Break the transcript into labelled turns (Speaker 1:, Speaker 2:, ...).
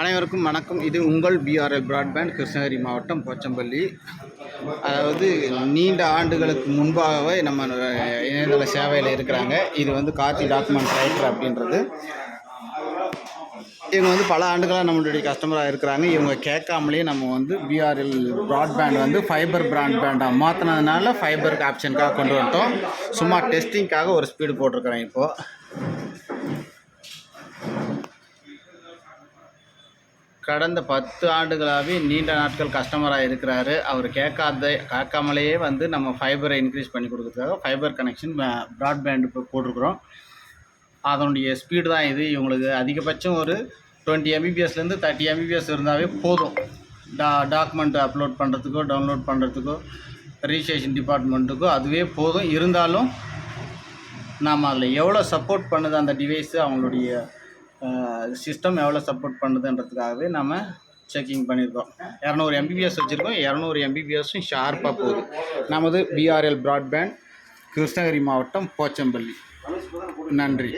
Speaker 1: அனைவருக்கும் வணக்கம். இது உங்கள் பிஆர்எல் பிராட்பேண்ட் கிருஷ்ணகிரி மாவட்டம் போச்சம்பள்ளி. அதாவது நீண்ட ஆண்டுகளுக்கு முன்பாகவே நம்ம இணையதள சேவையில் இருக்கிறாங்க. இது வந்து கார்த்தி டாக்குமெண்ட் ரைட்டர் அப்படின்றது. இவங்க வந்து பல ஆண்டுகளாக நம்மளுடைய கஸ்டமராக இருக்கிறாங்க. இவங்க கேட்காமலே நம்ம வந்து பிஆர்எல் ப்ராட்பேண்ட் வந்து ஃபைபர் ப்ராட்பேண்டாக மாற்றினதுனால ஃபைபருக்கு ஆப்ஷனுக்காக கொண்டு வந்துட்டோம். சும்மா டெஸ்டிங்க்காக ஒரு ஸ்பீடு போட்டிருக்கிறேன் இப்போது கடந்த பத்து ஆண்டுகளாகவே நீண்ட நாட்கள் கஸ்டமராக இருக்கிறாரு. அவர் கேட்காத கேட்காமலேயே வந்து நம்ம ஃபைபரை இன்க்ரீஸ் பண்ணி கொடுக்குறதுக்காக ஃபைபர் கனெக்ஷன் ப்ராட்பேண்ட் போட்டிருக்குறோம். அதனுடைய ஸ்பீடு தான் இது. இவங்களுக்கு அதிகபட்சம் ஒரு டுவெண்ட்டி எம்பிபிஎஸ்லேருந்து தேர்ட்டி எம்பிபிஎஸ் இருந்தாவே போதும். டா டாக்குமெண்ட் அப்லோட் பண்ணுறதுக்கோ டவுன்லோட் பண்ணுறதுக்கோ ரிஜிஸ்ட்ரேஷன் டிபார்ட்மெண்ட்டுக்கோ அதுவே போதும். இருந்தாலும் நாம் அதில் எவ்வளோ சப்போர்ட் பண்ணுது அந்த டிவைஸு அவங்களுடைய சிஸ்டம் எவ்வளோ சப்போர்ட் பண்ணுதுன்றதுக்காகவே நம்ம செக்கிங் பண்ணியிருக்கோம். இரநூறு எம்பிபிஎஸ் வச்சுருக்கோம். இரநூறு எம்பிபிஎஸும் ஷார்ப்பாக போகுது. நமது பிஆர்எல் ப்ராட்பேண்ட் கிருஷ்ணகிரி மாவட்டம் போச்சம்பள்ளி. நன்றி.